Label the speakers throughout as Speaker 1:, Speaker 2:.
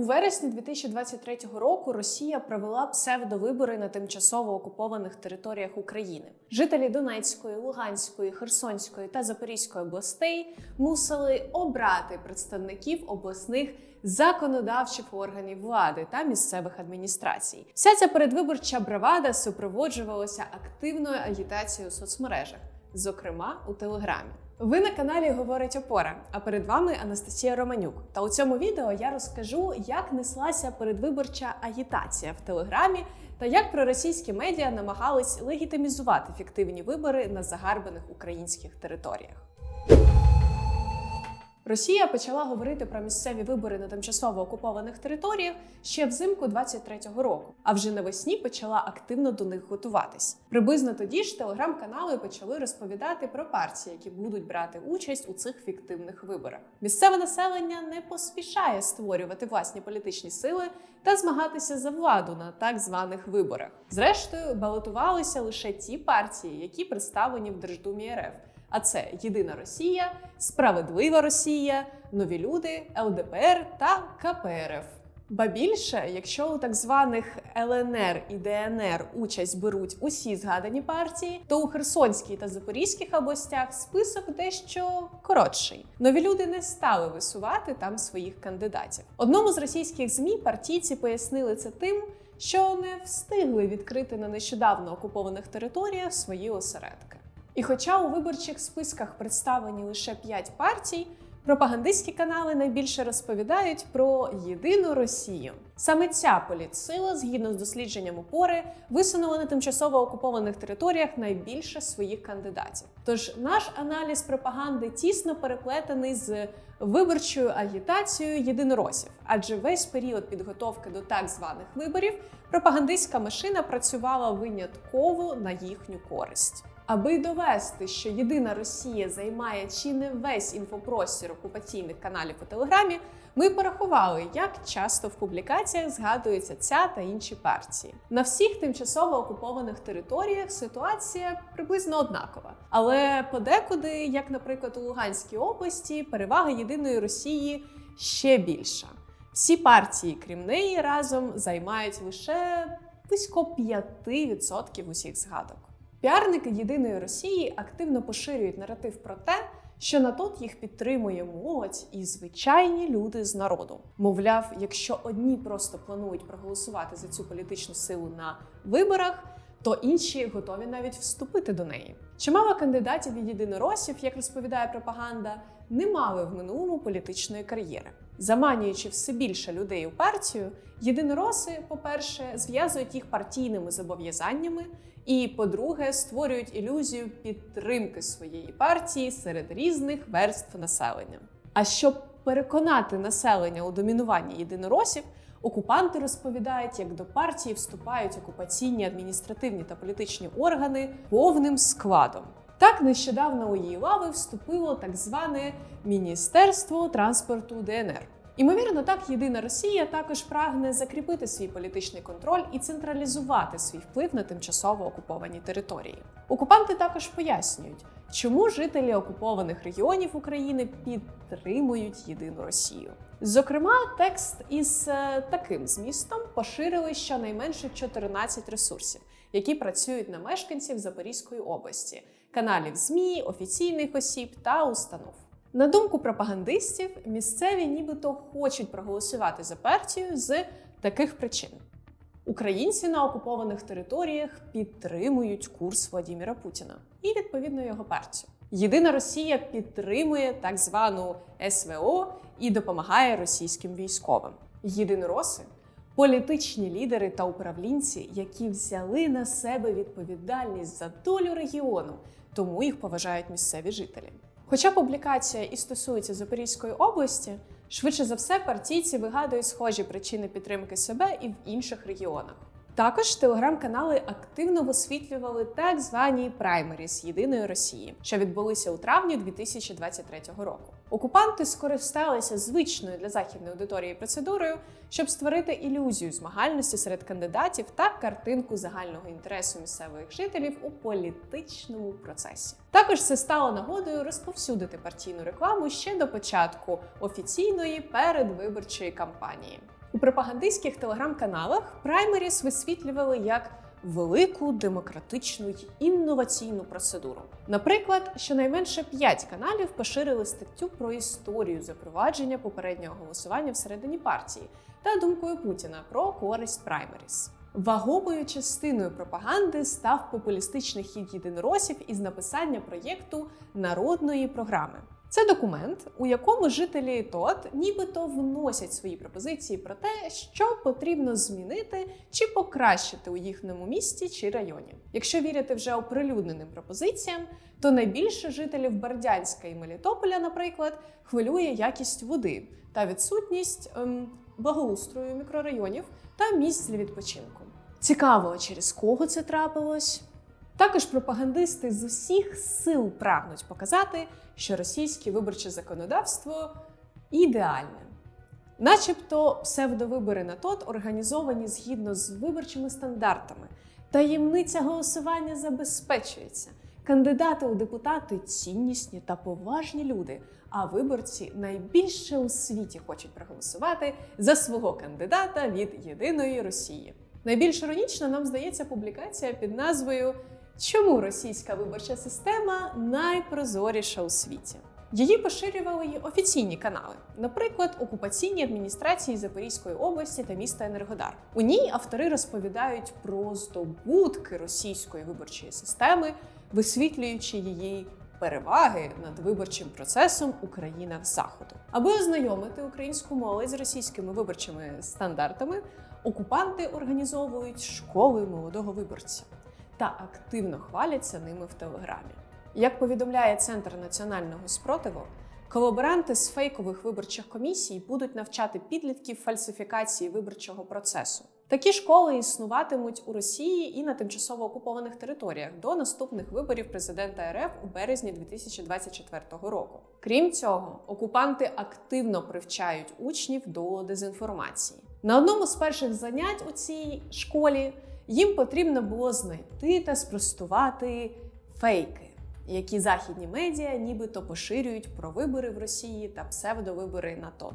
Speaker 1: У вересні 2023 року Росія провела псевдовибори на тимчасово окупованих територіях України. Жителі Донецької, Луганської, Херсонської та Запорізької областей мусили обрати представників обласних законодавчих органів влади та місцевих адміністрацій. Вся ця передвиборча бравада супроводжувалася активною агітацією у соцмережах, зокрема у Телеграмі. Ви на каналі Говорить Опора, а перед вами Анастасія Романюк. Та у цьому відео я розкажу, як неслася передвиборча агітація в Телеграмі та як проросійські медіа намагались легітимізувати фіктивні вибори на загарбаних українських територіях. Росія почала говорити про місцеві вибори на тимчасово окупованих територіях ще взимку 23-го року, а вже навесні почала активно до них готуватись. Приблизно тоді ж телеграм-канали почали розповідати про партії, які будуть брати участь у цих фіктивних виборах. Місцеве населення не поспішає створювати власні політичні сили та змагатися за владу на так званих виборах. Зрештою, балотувалися лише ті партії, які представлені в Держдумі РФ. А це Єдина Росія, Справедлива Росія, Нові люди, ЛДПР та КПРФ. Ба більше, якщо у так званих ЛНР і ДНР участь беруть усі згадані партії, то у Херсонській та Запорізьких областях список дещо коротший. Нові люди не стали висувати там своїх кандидатів. Одному з російських змі партійці пояснили це тим, що не встигли відкрити на нещодавно окупованих територіях свої осередки. І хоча у виборчих списках представлені лише 5 партій, пропагандистські канали найбільше розповідають про єдину Росію. Саме ця політсила, згідно з дослідженням опори, висунула на тимчасово окупованих територіях найбільше своїх кандидатів. Тож наш аналіз пропаганди тісно переплетений з виборчою агітацією єдиноросів, адже весь період підготовки до так званих виборів пропагандистська машина працювала винятково на їхню користь. Аби довести, що єдина Росія займає чи не весь інфопростір окупаційних каналів у Телеграмі, ми порахували, як часто в публікаціях згадується ця та інші партії. На всіх тимчасово окупованих територіях ситуація приблизно однакова, але подекуди, як, наприклад, у Луганській області, перевага єдиної Росії ще більша. Всі партії, крім неї, разом займають лише близько 5% усіх згадок. Піарники єдиної Росії активно поширюють наратив про те, що на їх підтримує молодь і звичайні люди з народу. Мовляв, якщо одні просто планують проголосувати за цю політичну силу на виборах, то інші готові навіть вступити до неї. Чимало кандидатів від єдиноросів, як розповідає пропаганда, не мали в минулому політичної кар'єри. Заманюючи все більше людей у партію, єдинороси, по-перше, зв'язують їх партійними зобов'язаннями, і, по-друге, створюють ілюзію підтримки своєї партії серед різних верств населення. А щоб переконати населення у домінуванні єдиноросів, окупанти розповідають, як до партії вступають окупаційні адміністративні та політичні органи повним складом. Так нещодавно у її лави вступило так зване Міністерство транспорту ДНР. Імовірно, так єдина Росія також прагне закріпити свій політичний контроль і централізувати свій вплив на тимчасово окуповані території. Окупанти також пояснюють, чому жителі окупованих регіонів України підтримують єдину Росію. Зокрема, текст із е, таким змістом поширили щонайменше 14 ресурсів, які працюють на мешканців Запорізької області, каналів ЗМІ, офіційних осіб та установ. На думку пропагандистів, місцеві нібито хочуть проголосувати за партію з таких причин: українці на окупованих територіях підтримують курс Владіміра Путіна і відповідно його партію. Єдина Росія підтримує так звану СВО і допомагає російським військовим. Єдинороси політичні лідери та управлінці, які взяли на себе відповідальність за долю регіону, тому їх поважають місцеві жителі. Хоча публікація і стосується Запорізької області, швидше за все партійці вигадують схожі причини підтримки себе і в інших регіонах. Також телеграм-канали активно висвітлювали так звані праймері з єдиної Росії, що відбулися у травні 2023 року. Окупанти скористалися звичною для західної аудиторії процедурою, щоб створити ілюзію змагальності серед кандидатів та картинку загального інтересу місцевих жителів у політичному процесі. Також це стало нагодою розповсюдити партійну рекламу ще до початку офіційної передвиборчої кампанії. У пропагандистських телеграм-каналах праймеріс висвітлювали як велику демократичну й інноваційну процедуру. Наприклад, щонайменше 5 каналів поширили статтю про історію запровадження попереднього голосування всередині партії та думкою Путіна про користь праймеріс. Вагомою частиною пропаганди став популістичний хід єдиноросів із написання проєкту народної програми. Це документ, у якому жителі ТОТ нібито вносять свої пропозиції про те, що потрібно змінити чи покращити у їхньому місті чи районі. Якщо вірити вже оприлюдненим пропозиціям, то найбільше жителів Бердянська і Мелітополя, наприклад, хвилює якість води та відсутність ем, благоустрою мікрорайонів та місць для відпочинку. Цікаво, через кого це трапилось. Також пропагандисти з усіх сил прагнуть показати, що російське виборче законодавство ідеальне. Начебто псевдовибори на ТОТ організовані згідно з виборчими стандартами. Таємниця голосування забезпечується. Кандидати у депутати ціннісні та поважні люди, а виборці найбільше у світі хочуть проголосувати за свого кандидата від єдиної Росії. Найбільш іронічно нам здається публікація під назвою Чому російська виборча система найпрозоріша у світі? Її поширювали й офіційні канали, наприклад, окупаційні адміністрації Запорізької області та міста Енергодар. У ній автори розповідають про здобутки російської виборчої системи, висвітлюючи її переваги над виборчим процесом Україна в заходу. Аби ознайомити українську молодь з російськими виборчими стандартами, окупанти організовують школи молодого виборця та активно хваляться ними в телеграмі. Як повідомляє Центр національного спротиву, колаборанти з фейкових виборчих комісій будуть навчати підлітків фальсифікації виборчого процесу. Такі школи існуватимуть у Росії і на тимчасово окупованих територіях до наступних виборів президента РФ у березні 2024 року. Крім цього, окупанти активно привчають учнів до дезінформації. На одному з перших занять у цій школі їм потрібно було знайти та спростувати фейки, які західні медіа нібито поширюють про вибори в Росії та псевдовибори на ТОТ.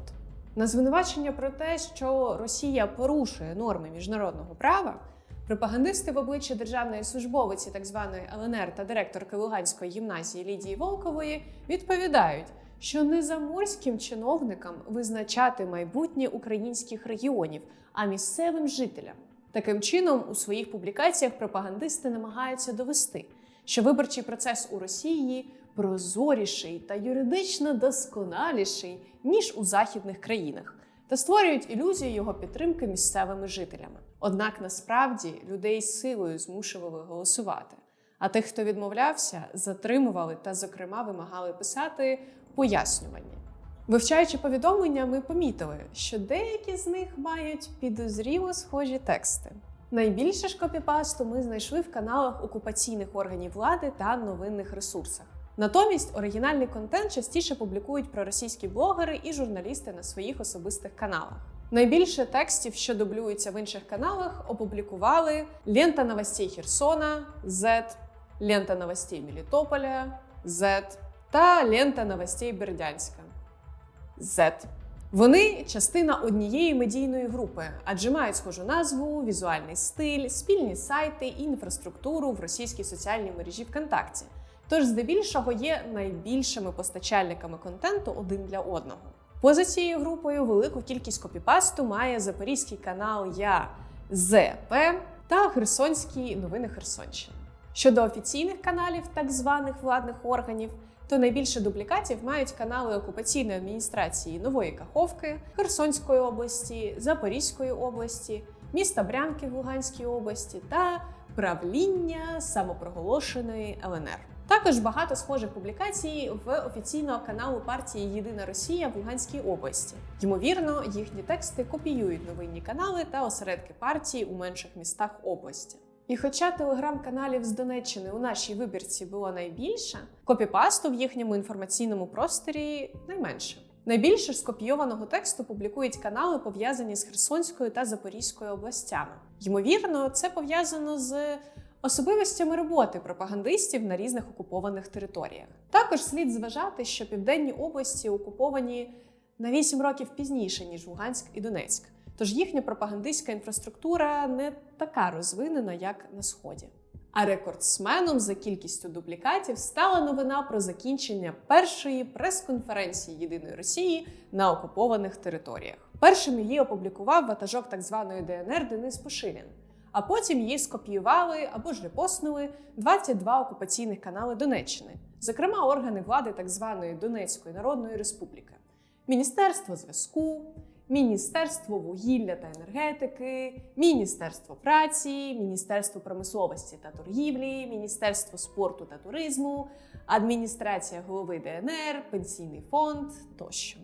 Speaker 1: На звинувачення про те, що Росія порушує норми міжнародного права, пропагандисти в обличчя державної службовиці, так званої ЛНР та директорки Луганської гімназії Лідії Волкової відповідають, що не заморським чиновникам визначати майбутнє українських регіонів, а місцевим жителям. Таким чином, у своїх публікаціях пропагандисти намагаються довести, що виборчий процес у Росії прозоріший та юридично досконаліший ніж у західних країнах, та створюють ілюзію його підтримки місцевими жителями. Однак насправді людей силою змушували голосувати. А тих, хто відмовлявся, затримували та, зокрема, вимагали писати пояснювання. Вивчаючи повідомлення, ми помітили, що деякі з них мають підозріло схожі тексти. Найбільше ж копіпасту ми знайшли в каналах окупаційних органів влади та новинних ресурсах. Натомість оригінальний контент частіше публікують проросійські блогери і журналісти на своїх особистих каналах. Найбільше текстів, що дублюються в інших каналах, опублікували Лента новостей Херсона, Z, Лента новостей Мелітополя, Z та Лента новостей Бердянська. Z. Вони частина однієї медійної групи, адже мають схожу назву, візуальний стиль, спільні сайти і інфраструктуру в російській соціальній мережі ВКонтакті. Тож, здебільшого, є найбільшими постачальниками контенту один для одного. Поза цією групою велику кількість копіпасту має запорізький канал Я ЗП та Херсонські новини Херсонщини. Щодо офіційних каналів так званих владних органів, то найбільше дублікатів мають канали окупаційної адміністрації Нової Каховки, Херсонської області, Запорізької області, міста Брянки в Луганській області та правління самопроголошеної ЛНР. Також багато схожих публікацій в офіційного каналу партії Єдина Росія в Луганській області. Ймовірно, їхні тексти копіюють новинні канали та осередки партії у менших містах області. І хоча телеграм-каналів з Донеччини у нашій вибірці було найбільше, копіпасту в їхньому інформаційному просторі найменше. Найбільше ж скопійованого тексту публікують канали, пов'язані з Херсонською та Запорізькою областями. Ймовірно, це пов'язано з особливостями роботи пропагандистів на різних окупованих територіях. Також слід зважати, що південні області окуповані на 8 років пізніше ніж Луганськ і Донецьк. Тож їхня пропагандистська інфраструктура не така розвинена, як на сході. А рекордсменом за кількістю дублікатів стала новина про закінчення першої прес-конференції Єдиної Росії на окупованих територіях. Першим її опублікував ватажок так званої ДНР Денис Пушилін. А потім її скопіювали або ж репостнули 22 окупаційних канали Донеччини, зокрема органи влади так званої Донецької Народної Республіки, Міністерство зв'язку, Міністерство вугілля та енергетики, Міністерство праці, Міністерство промисловості та торгівлі, Міністерство спорту та туризму, адміністрація голови ДНР, пенсійний фонд тощо.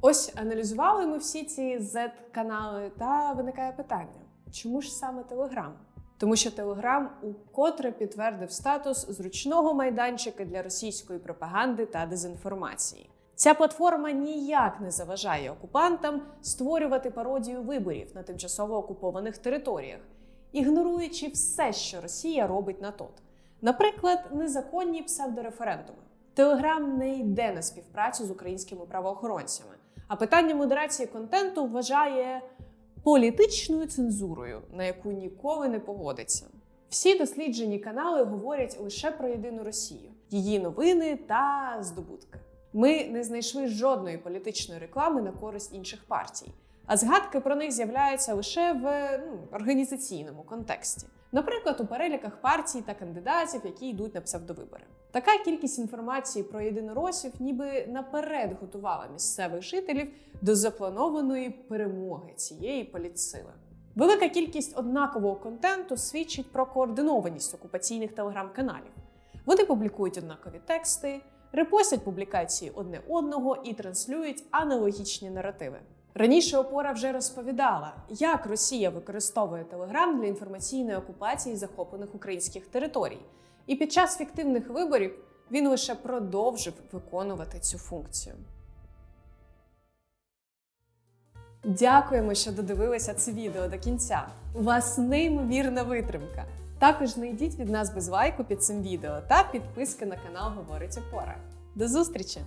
Speaker 1: Ось аналізували ми всі ці Z-канали, та виникає питання: чому ж саме Телеграм? Тому що Телеграм укотре підтвердив статус зручного майданчика для російської пропаганди та дезінформації. Ця платформа ніяк не заважає окупантам створювати пародію виборів на тимчасово окупованих територіях, ігноруючи все, що Росія робить на тот. Наприклад, незаконні псевдореферендуми. Телеграм не йде на співпрацю з українськими правоохоронцями, а питання модерації контенту вважає політичною цензурою, на яку ніколи не погодиться. Всі досліджені канали говорять лише про єдину Росію, її новини та здобутки. Ми не знайшли жодної політичної реклами на користь інших партій, а згадки про них з'являються лише в ну, організаційному контексті. Наприклад, у переліках партій та кандидатів, які йдуть на псевдовибори. Така кількість інформації про єдиноросів ніби наперед готувала місцевих жителів до запланованої перемоги цієї політсили. Велика кількість однакового контенту свідчить про координованість окупаційних телеграм-каналів. Вони публікують однакові тексти, репостять публікації одне одного і транслюють аналогічні наративи. Раніше опора вже розповідала, як Росія використовує Телеграм для інформаційної окупації захоплених українських територій, і під час фіктивних виборів він лише продовжив виконувати цю функцію. Дякуємо, що додивилися це відео до кінця. У вас неймовірна витримка. Також не йдіть від нас без лайку під цим відео та підписки на канал Говорить Опора. До зустрічі!